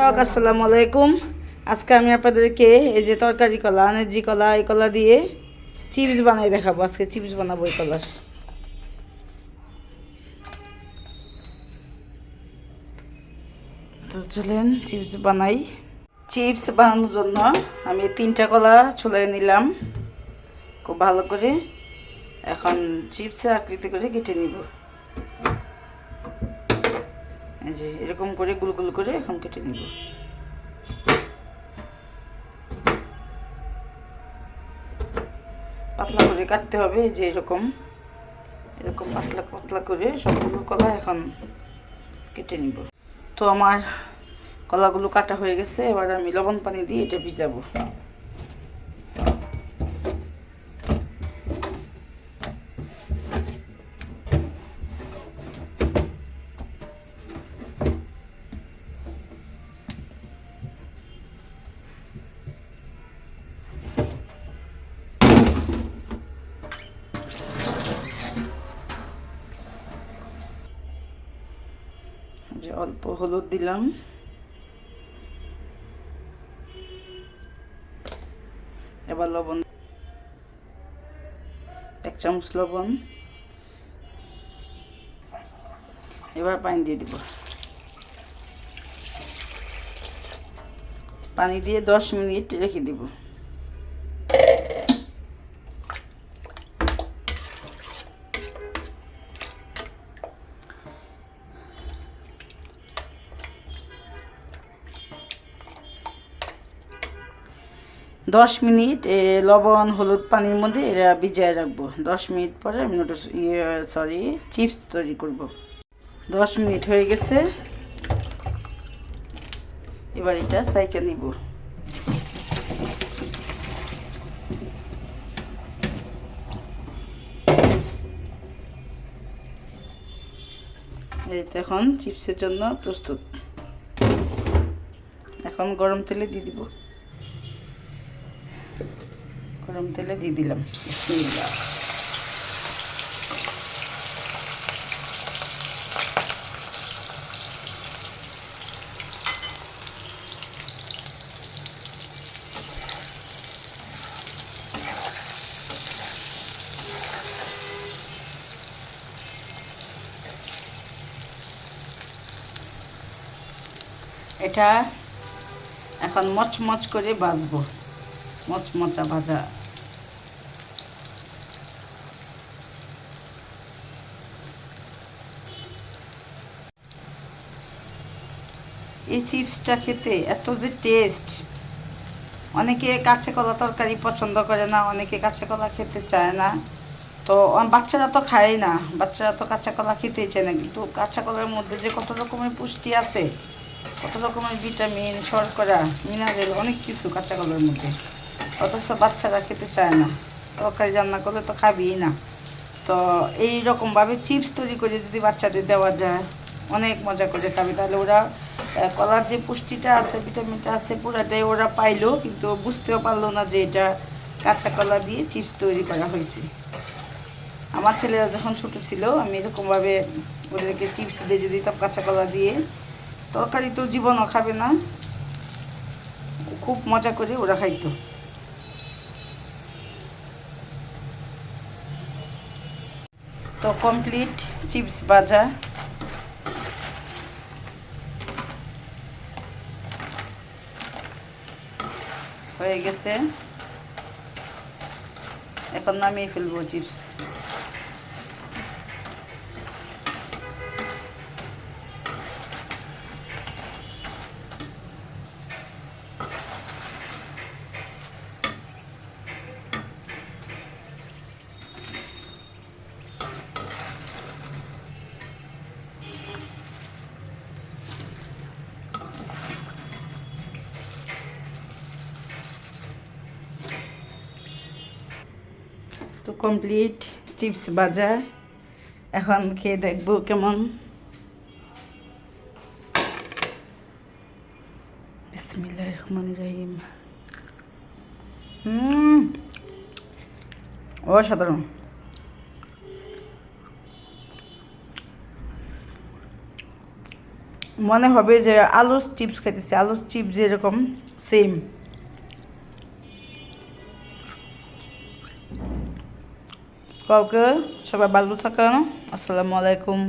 শখ আসসালামু আলাইকুম। আজকে আমি আপনাদেরকে এই যে তরকারি কলা আনেজি কলা, এই কলা দিয়ে চিপস বানাই দেখাবো। আজকে চিপস বানাবো এই কলার। চলেন, চিপস বানাই। চিপস বানানোর জন্য আমি তিনটা কলা ছুলে নিলাম। খুব ভালো করে এখন চিপসের আকৃতি করে কেটে নিব। যে এরকম করে গুল গুল করে নিব পাতলা করে কাটতে হবে যে এরকম। এরকম পাতলা পাতলা করে সবগুলো কলা এখন কেটে নিব। তো আমার কলাগুলো কাটা হয়ে গেছে, এবার আমি লবণ পানি দিয়ে এটা ভিজাবো যে অল্প হলুদ দিলাম। এবার লবণ, এক চামচ লবণ। এবার পানি দিয়ে দিব। পানি দিয়ে দশ মিনিট রেখে দিব। দশ মিনিট লবণ, হলুদ পানির মধ্যে এরা ভিজিয়ে রাখব। দশ মিনিট পরে আমি নোটস ইয়ে সরি চিপস তৈরি করব। দশ মিনিট হয়ে গেছে। এবার এটা সাইকে নিব। এখন চিপসের জন্য প্রস্তুত। এখন গরম তেলে দিয়ে দিব। গরম তেলে দিয়ে দিলাম। এটা এখন মচমচ করে বাজবো মচমচা ভাজা এই চিপসটা খেতে এত যে টেস্ট অনেকে কাঁচা কলা তরকারি পছন্দ করে না, অনেকে কাঁচা কলা খেতে চায় না। তো বাচ্চারা তো খায় না, বাচ্চারা তো কাঁচা কলা খেতেই চায় না। কিন্তু কাঁচা কলার মধ্যে যে কত রকমের পুষ্টি আছে, কত রকমের ভিটামিন শর্করা মিনারেল অনেক কিছু কাঁচা কলার মধ্যে। অথচ বাচ্চারা খেতে চায় না। তরকারি রান্না করলে তো খাবেই না। তো এই রকমভাবে চিপস তৈরি করে যদি বাচ্চাদের দেওয়া যায়, অনেক মজা করে খাবে। তাহলে ওরা কলার যে পুষ্টিটা আছে, ভিটামিনটা আছে, পুরাটাই ওরা পাইলো, কিন্তু বুঝতেও পারল না যে এটা কাঁচা কলা দিয়ে চিপস তৈরি করা হয়েছে। আমার ছেলেরা যখন ছোটো ছিল, আমি এরকমভাবে ওদেরকে চিপস যদি দিতাম কাঁচা কলা দিয়ে, তরকারি তো জীবনও খাবে না, খুব মজা করে ওরা খাইতো। তো কমপ্লিট চিপস ভাজা। হয়ে গেছে। এখন নামিয়ে ফেলব চিপস। তো কমপ্লিট চিপস ভাজা এখন খেয়ে দেখব কেমন। রহিম। হুম অসাধারণ। মনে হবে যে আলুর চিপস খাইতেছি, আলুর চিপস যেরকম সেম কাউকে? সবাই ভালো থাকেন। আসসালামু আলাইকুম।